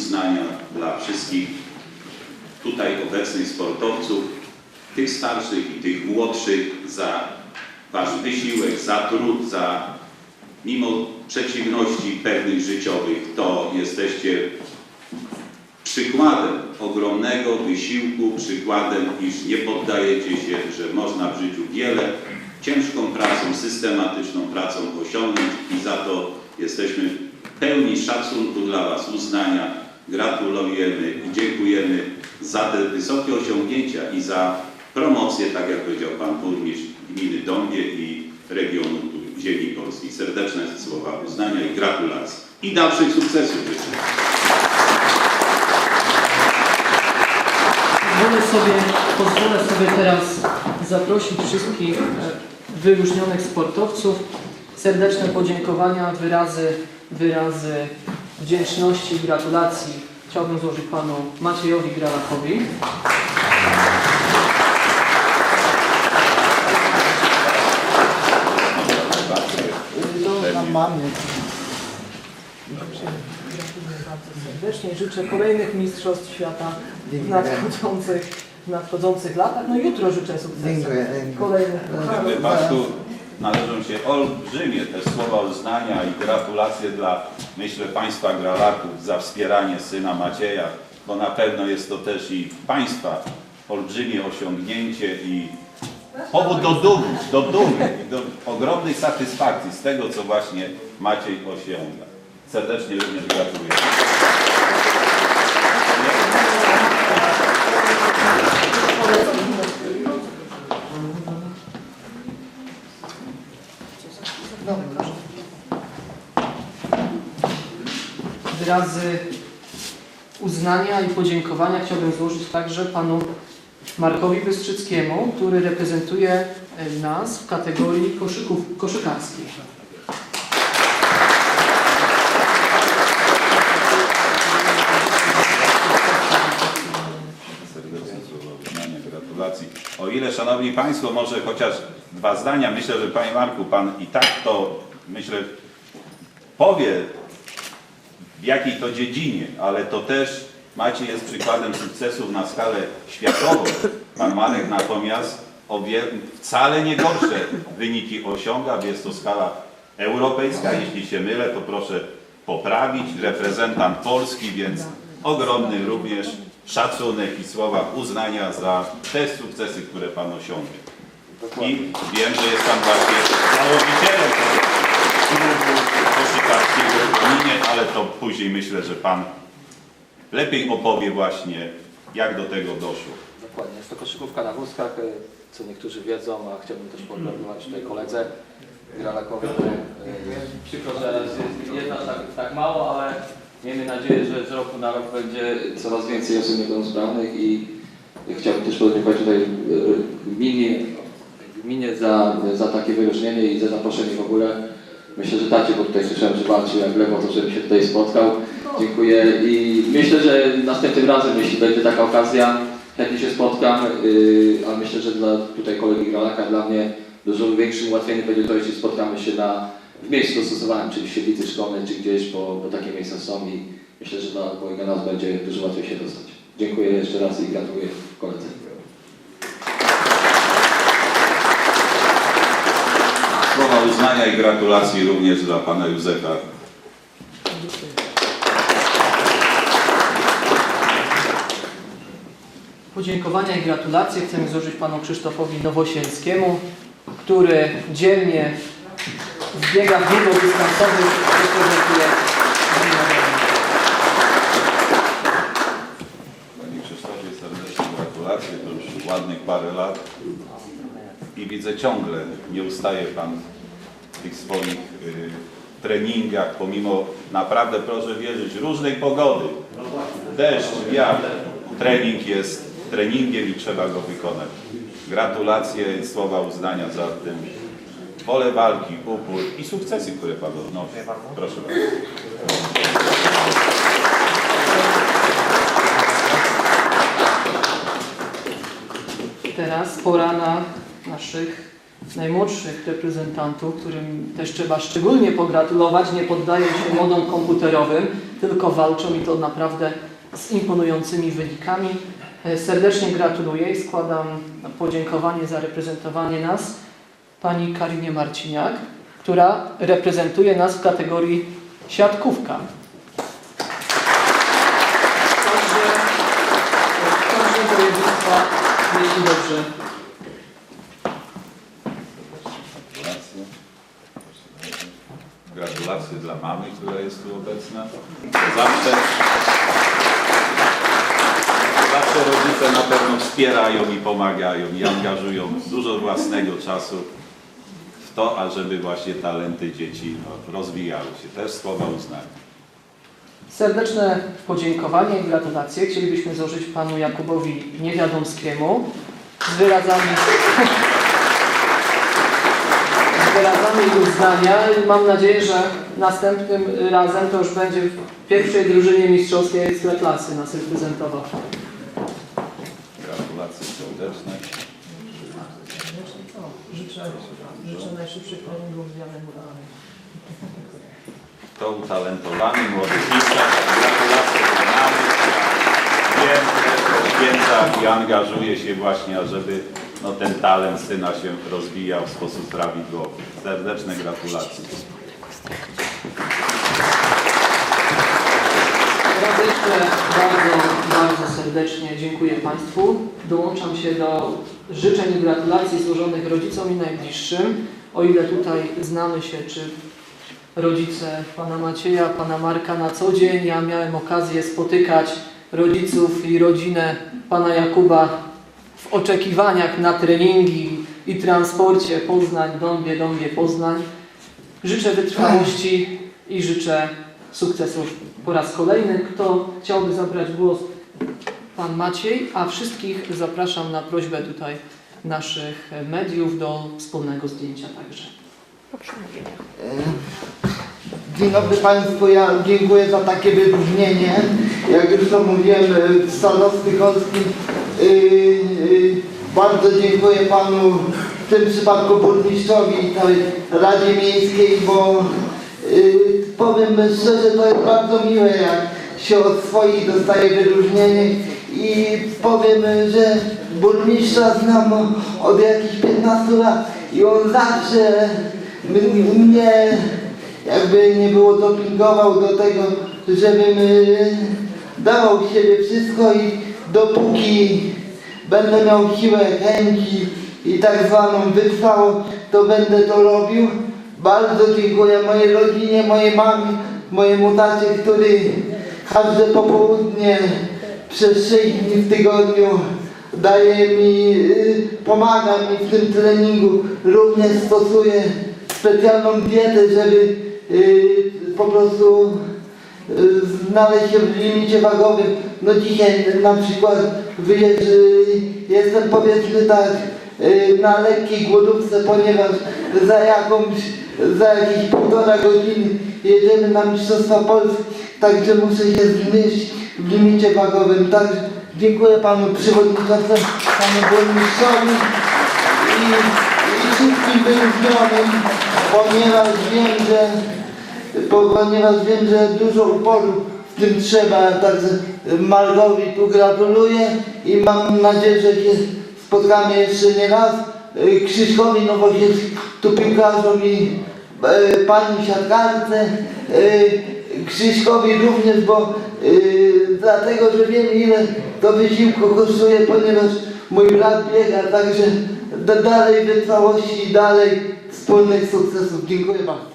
uznania dla wszystkich tutaj obecnych sportowców, tych starszych i tych młodszych za Wasz wysiłek, za trud, za mimo przeciwności pewnych życiowych, to jesteście przykładem ogromnego wysiłku, przykładem, iż nie poddajecie się, że można w życiu wiele ciężką pracą, systematyczną pracą osiągnąć i za to jesteśmy pełni szacunku dla Was, uznania. Gratulujemy i dziękujemy za te wysokie osiągnięcia i za promocję, tak jak powiedział Pan Burmistrz gminy Dąbie i regionu ziemi polskiej. Serdeczne słowa uznania i gratulacji. I dalszych sukcesów życzę. Pozwolę sobie, pozwolę sobie teraz zaprosić wszystkich e, wyróżnionych sportowców. Serdeczne podziękowania, wyrazy, wyrazy wdzięczności i gratulacji chciałbym złożyć panu Maciejowi nam mamy. Gratuluję bardzo serdecznie. Życzę kolejnych mistrzostw świata w nadchodzących, w nadchodzących latach. No jutro życzę sukcesu. Dziękuję, dziękuję. Należą się olbrzymie też słowa uznania i gratulacje dla, myślę, Państwa Gralaków za wspieranie syna Macieja, bo na pewno jest to też i Państwa olbrzymie osiągnięcie i powód do dumy, do dumy i do ogromnej satysfakcji z tego, co właśnie Maciej osiąga. Serdecznie również gratuluję. Wyrazy uznania i podziękowania chciałbym złożyć także panu Markowi Bystrzyckiemu, który reprezentuje e, nas w kategorii koszyków, koszykarskiej. O ile, Szanowni Państwo, może chociaż dwa zdania, myślę, że Panie Marku, Pan i tak to, myślę, powie w jakiej to dziedzinie, ale to też Maciej jest przykładem sukcesów na skalę światową. Pan Marek natomiast wcale nie gorsze wyniki osiąga, jest to skala europejska. Jeśli się mylę, to proszę poprawić. Reprezentant Polski, więc ogromny również szacunek i słowa uznania za te sukcesy, które Pan osiągnie. I wiem, że jest Pan właśnie założycielem koszykarskiego w gminie, ale to później myślę, że Pan lepiej opowie właśnie, jak do tego doszło. Dokładnie, jest to koszykówka na wózkach, e, co niektórzy wiedzą, a chciałbym też pogratulować tutaj koledze Gralakowi. E, Przykro, że jest jedna tak, tak mało, ale miejmy nadzieję, że z roku na rok będzie coraz więcej osób niepełnosprawnych i chciałbym też podziękować tutaj e, gminie, gminie za, za takie wyróżnienie i za zaproszenie w ogóle. Myślę, że tacie, bo tutaj słyszałem, że walczył jak lewo, to żebym się tutaj spotkał. Dziękuję i myślę, że następnym razem, jeśli będzie taka okazja, chętnie się spotkam, yy, a myślę, że dla tutaj kolegi Gralaka, dla mnie dużo większym ułatwieniem będzie to, jeśli spotkamy się na, w miejscu dostosowanym, czyli w świetlicy szkolnej, czy gdzieś, bo, bo takie miejsca są i myślę, że dla mojego nas będzie dużo łatwiej się dostać. Dziękuję jeszcze raz i gratuluję koledze. Słowa uznania i gratulacji również dla Pana Józefa Podziękowania i gratulacje chcemy złożyć panu Krzysztofowi Nowosielskiemu, który dzielnie w biegach długodystansowych reprezentuje. Panie Krzysztofie, serdecznie gratulacje, to już ładnych parę lat i widzę ciągle, nie ustaje Pan tych swoich y, treningach, pomimo naprawdę, proszę wierzyć, różnej pogody, deszcz, wiatr, trening jest treningiem i trzeba go wykonać. Gratulacje i słowa uznania za ten wolę walki, upór i sukcesy, które Pan odnosi. Proszę bardzo. Teraz pora na naszych najmłodszych reprezentantów, którym też trzeba szczególnie pogratulować, nie poddają się modom komputerowym, tylko walczą i to naprawdę z imponującymi wynikami. E, Serdecznie gratuluję i składam podziękowanie za reprezentowanie nas pani Karinie Marciniak, która reprezentuje nas w kategorii siatkówka. Także e, każde województwa jeśli dobrze Gratulacje. Gratulacje dla mamy, która jest tu obecna. Zawsze, zawsze rodzice na pewno wspierają i pomagają i angażują dużo własnego czasu w to, ażeby właśnie talenty dzieci no, rozwijały się. Też słowa uznania. Serdeczne podziękowanie i gratulacje chcielibyśmy złożyć panu Jakubowi Niewiadomskiemu z wyrazami, z wyrazami uznania i mam nadzieję, że następnym razem to już będzie w pierwszej drużynie mistrzowskiej Ekstraklasy nas reprezentował. Gratulacje serdeczne. Życzę, życzę najszybszych treningów z Janem Muranem. To utalentowany młody pisarz. Gratulacje mamy. Wiem, że poświęca i angażuje się właśnie, ażeby no, ten talent syna się rozwijał w sposób prawidłowy. Serdeczne gratulacje. Raz jeszcze bardzo, bardzo serdecznie dziękuję Państwu. Dołączam się do życzeń i gratulacji złożonych rodzicom i najbliższym. O ile tutaj znamy się, czy rodzice Pana Macieja, Pana Marka na co dzień, ja miałem okazję spotykać rodziców i rodzinę Pana Jakuba w oczekiwaniach na treningi i transporcie Poznań, Dąbie, Dąbie, Poznań. Życzę wytrwałości i życzę sukcesów po raz kolejny. Kto chciałby zabrać głos? Pan Maciej, a wszystkich zapraszam na prośbę tutaj naszych mediów do wspólnego zdjęcia także. Dzień dobry Państwu, ja dziękuję za takie wyróżnienie. Jak już to mówiłem, e, Kolski, yy, yy, bardzo dziękuję Panu, w tym przypadku burmistrzowi całej Radzie Miejskiej, bo yy, powiem szczerze, to jest bardzo miłe, jak się od swoich dostaje wyróżnienie i powiem, że burmistrza znam od jakichś 15 lat i on zawsze mnie jakby nie było dopingował do tego, żebym y, dawał siebie wszystko i dopóki będę miał siłę, chęci i tak zwaną wytrwałość, to będę to robił. Bardzo dziękuję mojej rodzinie, mojej mamie, mojemu tacie, który każde popołudnie przez 6 dni w tygodniu daje mi, y, pomaga mi w tym treningu. Również stosuje specjalną dietę, żeby y, po prostu znaleźć się w limicie wagowym. No dzisiaj na przykład wyjeżdż, y, jestem powiedzmy tak y, na lekkiej głodówce, ponieważ za jakąś, za jakieś półtora godziny jedziemy na Mistrzostwa Polski, także muszę się zmieścić w limicie wagowym. Także dziękuję panu przewodniczącemu, panu burmistrzowi i, i wszystkim wyróżnionym, ponieważ wiem, że ponieważ wiem, że dużo uporu w tym trzeba, także Margowi tu gratuluję i mam nadzieję, że się spotkamy jeszcze nie raz. Krzyśkowi Nowosielskim, tu piłkarzom i e, pani siatkarce, y, Krzyśkowi również, bo y, dlatego, że wiem ile to wysiłku kosztuje, ponieważ mój brat biega, także da- dalej wytrwałości i dalej wspólnych sukcesów. Dziękuję bardzo.